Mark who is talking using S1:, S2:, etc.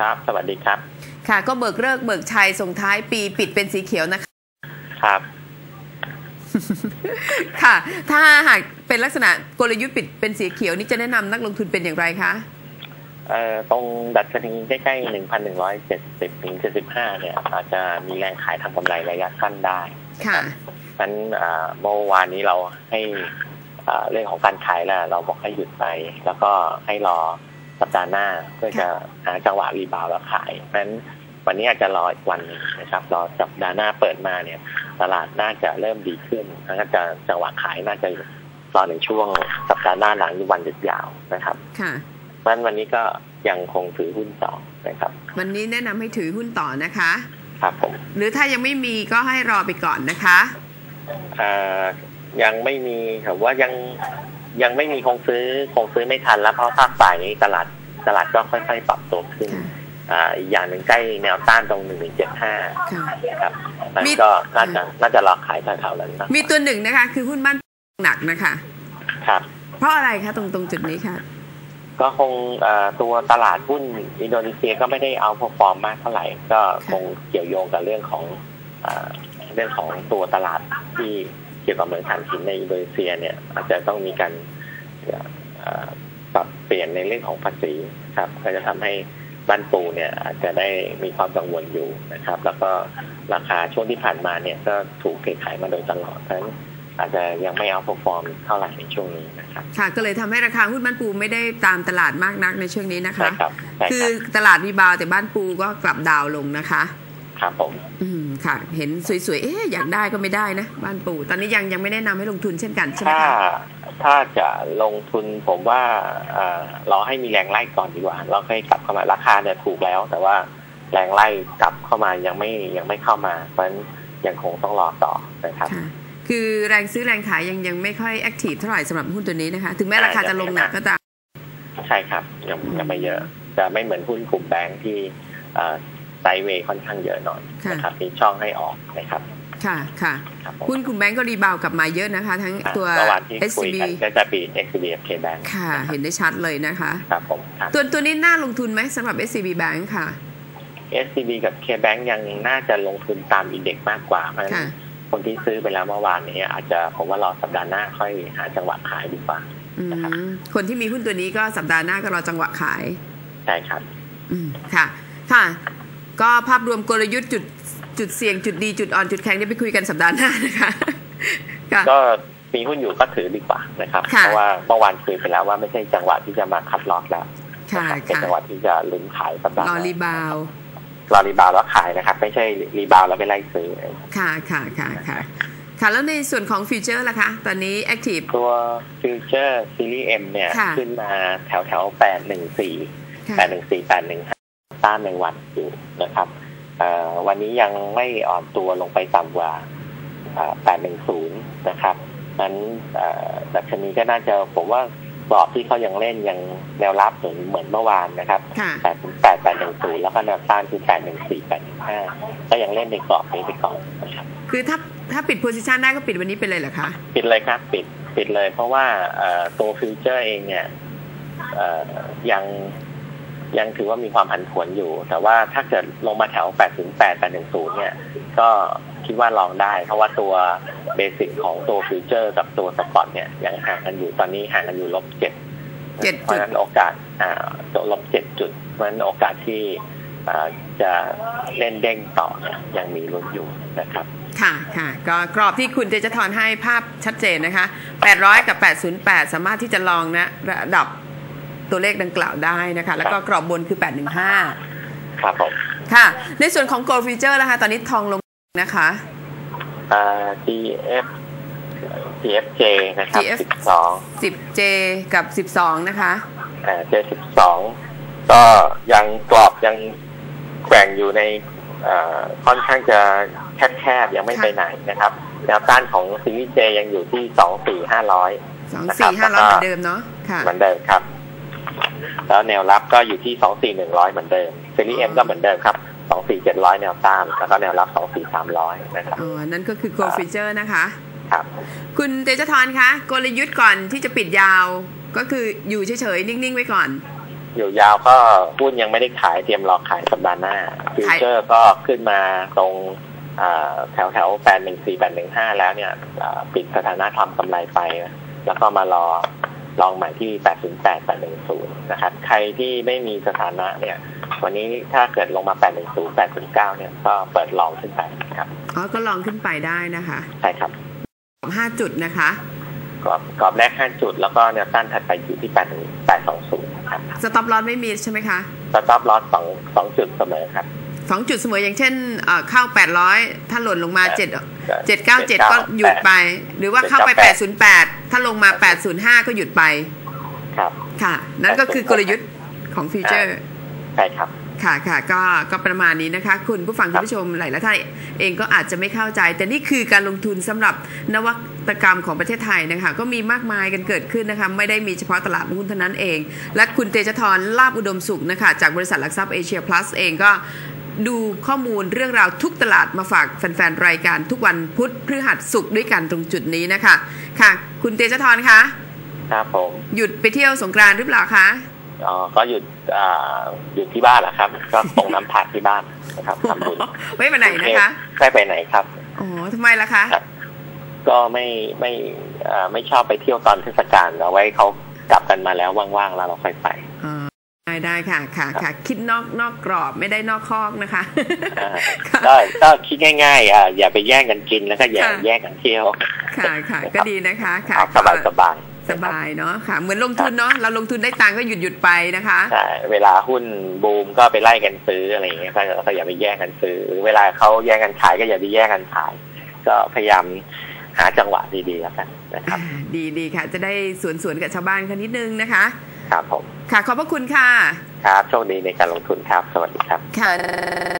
S1: ครับ สวัสดีครับ
S2: ค่ะ ก็เบิกเลิกษ์เบิกชัยส่งท้ายปีปิดเป็นสีเขียวนะคะ
S1: ครับ
S2: ค่ะ ถ้าหากเป็นลักษณะกลยุทธ์ปิดเป็นสีเขียวนี่จะแนะนำนักลงทุนเป็นอย่างไรคะ
S1: เอ่อตรงดัชนีใกล้ๆหนึ่งพันหนึ่งร้อยเจ็ดสิบถึงเจ็ดสิบห้าเนี่ย อาจจะมีแรงขายทำกำไรระยะสั้นได้
S2: ค่ะ
S1: นั้นเอ่อเมื่อวานนี้เราให้เอ่อเรื่องของการขายแล้วเราบอกให้หยุดไป แล้วก็ให้รอ สัปดาห์หน้า เพื่อจะหาจังหวะรีบาวด์แล้วขายนั้นวันนี้อาจจะรออีกวันหนึงนะครับรอสัปดาห์หน้าเปิดมาเนี่ย ตลาดน่าจะเริ่มดีขึ้นแล้วก็จะจังหวะขายน่าจะรอในช่วงสัปดาห์หน้าหลังวันหยุดยาวนะครับ
S2: ค่ะ
S1: เพราะฉะนั้นวันนี้ก็ยังคงถือหุ้นต่อนะครับ
S2: วันนี้แนะนำให้ถือหุ้นต่อนะคะ
S1: ครับผม
S2: หรือถ้ายังไม่มีก็ให้รอไปก่อนนะคะ
S1: เอ่อยังไม่มีผมว่ายัง ยังไม่มีคงซื้อคงซื้อไม่ทันแล้วเพราะภาคบ่ายนี้ตลาดตลาดก็ค่อยๆปรับตัวขึ้น
S2: ค่ะ
S1: อ่าอีกอย่างหนึ่งใกล้แนวต้านตรงหนึ่งหนึ่งเจ็ดห้า
S2: ค่ะ
S1: ครับนั่น
S2: มี
S1: ก็น่าจะน่าจะรอขายแถวๆนั้นนะ
S2: มีตัวหนึ่งนะคะ คือหุ้นบ้านหนักนะคะ
S1: ครับ
S2: เพราะอะไรคะตรงตรงจุดนี้ค่ะ
S1: ก็คงเอ่อตัวตลาดหุ้นอินโดนีเซียก็ไม่ได้เอาพอฟอร์มมากเท่าไหร่ ก็คงเกี่ยวโยงกับเรื่องของเอ่อเรื่องของตัวตลาดที่ เกี่ยวกับเมืองถ่านหินในอินโดนีเซียเนี่ยอาจจะต้องมีการเอ่อปรับเปลี่ยนในเรื่องของภาษีครับก็จะทำให้บ้านปูเนี่ยอาจจะได้มีความกังวลอยู่นะครับ แล้วก็ราคาช่วงที่ผ่านมาเนี่ยก็ถูกเทขายมาโดยตลอดเพราะฉะนั้นอาจจะยังไม่เอาพอฟอร์มเท่าไหร่ในช่วงนี้นะครับ
S2: ค่ะก็เลยทำให้ราคาหุ้นบ้านปูไม่ได้ตามตลาดมากนักในช่วงนี้นะคะ
S1: ใช่ครับใช่
S2: คื
S1: ค
S2: อ
S1: รับ
S2: ตลาดมีบาวแต่บ้านปูก็กลับดาวลงนะคะ
S1: ครับผม
S2: อืมค่ะ เห็นสวยๆ เอ๊ะอยากได้ก็ไม่ได้นะ บ้านปูตอนนี้ยังยังไม่แนะนำให้ลงทุนเช่นกันใช่ไหม
S1: ถ้า
S2: คะ
S1: ถ้าจะลงทุนผมว่าเอ่อรอให้มีแรงไล่ก่อนดีกว่า เราค่อยกลับเข้ามาราคาเนี่ยถูกแล้ว แต่ว่าแรงไล่กลับเข้ามายังไม่ยังไม่เข้ามาเพราะฉะนั้นยังคงต้องรอต่อนะครับ
S2: ค่ะคือแรงซื้อแรงขายยังยังไม่ค่อยแอคทีฟเท่าไหร่สำหรับหุ้นตัวนี้นะคะ ถึงแม้ราคาจะลงหนักก็ตาม
S1: ใช่ครับยังยังไม่เยอะ จะไม่เหมือนหุ้นกลุ่มแบงค์ที่เอ่อ ไซด์เวย์ค่อนข้างเยอะหน่อย
S2: ค่ะ
S1: นะครับมีช่องให้ออกนะครับ
S2: ค่ะค่ะ
S1: ครับผม
S2: หุ้นกลุ่มแบงก์ก็รีบาวกลับมาเยอะนะคะ ทั้ง
S1: อ่า
S2: ตัว
S1: เมื่อวานที่คุย
S2: SCB
S1: กันก็จะปี XCB K Bank
S2: ค่ะ เห็นได้ชัดเลยนะคะ
S1: ครับผมครับ
S2: ตัวตัวนี้น่าลงทุนไหมสำหรับ SCB Bank ค่ะ
S1: SCB กับ K Bank ยังน่าจะลงทุนตามอินเด็กซ์มากกว่าเพราะฉะนั้น
S2: ค่ะ
S1: คนที่ซื้อไปแล้วเมื่อวานนี้อาจจะผมว่ารอสัปดาห์หน้าค่อยหาจังหวะขายดีกว่า
S2: อืม
S1: นะครับ
S2: คนที่มีหุ้นตัวนี้ก็สัปดาห์หน้าก็รอจังหวะขาย
S1: ใช่ครับ
S2: อืมค่ะ ค่ะ ก็ภาพรวมกลยุทธ์จุดจุดเสี่ยงจุดดีจุดอ่อนจุดแข็งได้ไปคุยกันสัปดาห์หน้านะคะค่ะ
S1: ก็มีหุ้นอยู่ก็ถือดีกว่านะครับ
S2: ค่ะ
S1: เพราะว่าเมื่อวานคุยไปแล้วว่าไม่ใช่จังหวะที่จะมาคัดลอสแล้ว
S2: ค่ะ
S1: นะครับเป็น
S2: ค่ะ
S1: จังหวะที่จะลุ้นขายสัปดาห์ห
S2: รอ
S1: น้า
S2: รีบาว
S1: รอรีบาวด์แล้วขายนะครับ ไม่ใช่รีบาวด์แล้วไปไล่ซื้อ
S2: ค่ะค่ะค่ะค่ะค่ะแล้วในส่วนของฟิวเจอร์ล่ะคะ ตอนนี้แอคทีฟ
S1: ตัวฟิวเจอร์ซีรีส์ M เนี่ย
S2: ค่ะ
S1: ขึ้นมาแถวแถวแปดหนึ่งสี่
S2: ค่ะ
S1: แปดหนึ่งสี่แปดหนึ่งห้า ต้านในวันอยู่นะครับเอ่อวันนี้ยังไม่อ่อนตัวลงไปต่ำกว่าแปดหนึ่งศูนย์นะครับนั้นเอ่อดัชนีก็น่าจะผมว่ากรอบที่เขายังเล่นยังแนวรับเหมือนเหมือนเมื่อวานนะครับ
S2: ค่ะ
S1: แปดแปดแปดหนึ่งศูนย์แล้วก็แนวต้านคือแปดหนึ่งสี่แปดหนึ่งห้าก็ยังเล่นในกรอบนี้ไปก่อนนะครับ
S2: คือถ้าถ้าปิดโพซิชันได้ก็ปิดวันนี้ไปเลยเหรอคะ
S1: ปิดเลยครับ ปิดปิดเลยเพราะว่าเอ่อตัวฟิวเจอร์เองเนี่ยเอ่อยัง ยังถือว่ามีความผันผวนอยู่ แต่ว่าถ้าเกิดลงมาแถว 808 810 เนี่ย ก็คิดว่าลองได้ เพราะว่าตัวเบสิกของตัวฟิวเจอร์ กับตัวสปอตเนี่ยยังห่างกันอยู่ ตอนนี้ห่างกันอยู่ลบเจ็ด
S2: เจ็ด
S1: เพราะฉะนั้นโอกาสอ่าลบเจ็ดจุด เพราะฉะนั้นโอกาสที่อ่าจะเล่นเด้งต่อเนี่ยยังมีลุ้นอยู่นะครับ
S2: ค่ะค่ะก็กรอบที่คุณเจจะทอนให้ภาพชัดเจนนะคะ 800 กับ 808 สามารถที่จะลองนะระดับ ตัวเลขดังกล่าวได้นะคะ แล้วก็กรอบบนคือ 815
S1: ครับผม
S2: ค่ะ ในส่วนของ Gold Future นะคะ ตอนนี้ทองลงนะคะ
S1: อ่า GF GFJ นะครับ
S2: GF
S1: 12
S2: 10J กับ 12 นะคะ
S1: อ่า J12 ก็ยังกรอบยังแกว่งอยู่ในอ่าค่อนข้างจะแคบๆยังไม่
S2: ค่ะ
S1: ไปไหนนะครับแนวต้านของซีรีส์ J ยังอยู่ที่24,500
S2: 2 4 5 0 0เหมือนเดิมเนาะค่ะ
S1: เหมือนเดิมครับ แล้วแนวรับก็อยู่ที่24,100เหมือนเดิมซีรีส์ M ก็เหมือนเดิมครับ24,700แนวต้านแล้วก็แนวรับ24,300นะครับ
S2: อ๋อนั่นก็คือ Gold Future นะคะ
S1: ครับ
S2: คุณเตจทรคะกลยุทธ์ก่อนที่จะปิดยาว ก็คืออยู่เฉยๆนิ่งๆไว้ก่อน
S1: อยู่ยาวก็หุ้นยังไม่ได้ขายเตรียมรอขายสัปดาห์หน้าฟิวเจอร์ก็ขึ้นมาตรงอ่าแถวแถวแปดหนึ่งสี่แปดหนึ่งห้าแล้วเนี่ยอ่าปิดสถานะทำกำไรไปนะแล้วก็มารอ ลองใหม่ที่แปดศูนย์แปดแปดหนึ่งศูนย์นะครับ ใครที่ไม่มีสถานะเนี่ย วันนี้ถ้าเกิดลงมาแปดหนึ่งศูนย์แปดศูนย์เก้าเนี่ย ก็เปิดลองขึ้นไปครับ
S2: อ๋อ ก็ลองขึ้นไปได้นะคะ
S1: ใช่ครับ
S2: ห้าจุดนะคะ
S1: กรอบกรอบแรกห้าจุด แล้วก็แนวต้านถัดไปอยู่ที่แปดถึงแปดสองศูนย์ครับ
S2: สต็อปลอสไม่มีใช่ไหมคะ
S1: สต็อปลอสสองสองจุดเสมอครับ
S2: สองจุดเสมออย่างเช่นเอ่อเข้า800ถ้าหล่นลงมา7
S1: 7
S2: 797ก็หยุดไป หรือว่าเข้าไป808 ถ้าลงมา 805 ก็หยุดไป
S1: ครับ
S2: ค่ะ นั่นก็คือกลยุทธ์ของฟิวเจอร์
S1: ใช่ครับ
S2: ค่ะค่ะก็ก็ประมาณนี้นะคะ คุณผู้ฟัง
S1: ครั
S2: คุณ
S1: บ
S2: ผู้ชมหลายๆท่านเองก็อาจจะไม่เข้าใจ แต่นี่คือการลงทุนสำหรับนวัตกรรมของประเทศไทยนะคะ ก็มีมากมายกันเกิดขึ้นนะคะ ไม่ได้มีเฉพาะตลาดหุ้นเท่านั้นเอง และคุณเตชะทรลาบอุดมสุขนะคะ จากบริษัทหลักทรัพย์เอเชียพลัสเองก็ ดูข้อมูลเรื่องราวทุกตลาดมาฝากแฟนๆ รายการทุกวันพุธพฤหัสศุกร์ด้วยกันตรงจุดนี้นะคะ ค่ะ คุณเตชะทรคะ
S1: ครับผม
S2: หยุดไปเที่ยวสงกรานต์หรือเปล่าคะ
S1: อ๋อก็หยุดอ่าหยุดที่บ้านแหละครับ ก็ตรงน้ำผักที่บ้านนะครับทำบุญ
S2: ไม่ไปไหนนะคะ
S1: ไม่ไปไหนครับ
S2: อ๋อทำไมล่ะคะ
S1: ครับก็ไม่ไม่อ่าไม่ชอบไปเที่ยวตอนเทศกาลเอาไว้เขากลับกันมาแล้วว่างๆแล้วเราค่อยไป
S2: อ่า ได้ได้ค่ะค่ะค่ะคิดนอกนอกกรอบไม่ได้นอกคอกนะคะ
S1: อ่า
S2: ค่ะ
S1: ก็ก็คิดง่ายๆอ่าอย่าไปแย่งกันกินแล้วก็อย่า
S2: ค่ะ
S1: แย่งกันเที่ยว
S2: ค่ะค่ะก็ดีนะคะค่ะ
S1: เอาสบายสบาย
S2: สบายเนาะค่ะ เหมือนลงทุนเนาะเราลงทุนได้ตังค์ก็หยุดหยุดไปนะคะ
S1: ใช่เวลาหุ้นบูมก็ไปไล่กันซื้ออะไรอย่างเงี้ยก็ก็อย่าไปแย่งกันซื้อหรือเวลาเขาแย่งกันขายก็อย่าไปแย่งกันขาย ก็พยายามหาจังหวะดีๆแล้วกันนะครับ
S2: อ่าดีดีค่ะ จะได้สวนสวนกับชาวบ้านกันนิดนึงนะคะ
S1: ครับผม
S2: ค่ะ ขอบพระคุณค่ะ
S1: ครับโชคดีในการลงทุนครับ สวัสดีครับ
S2: ค่ะ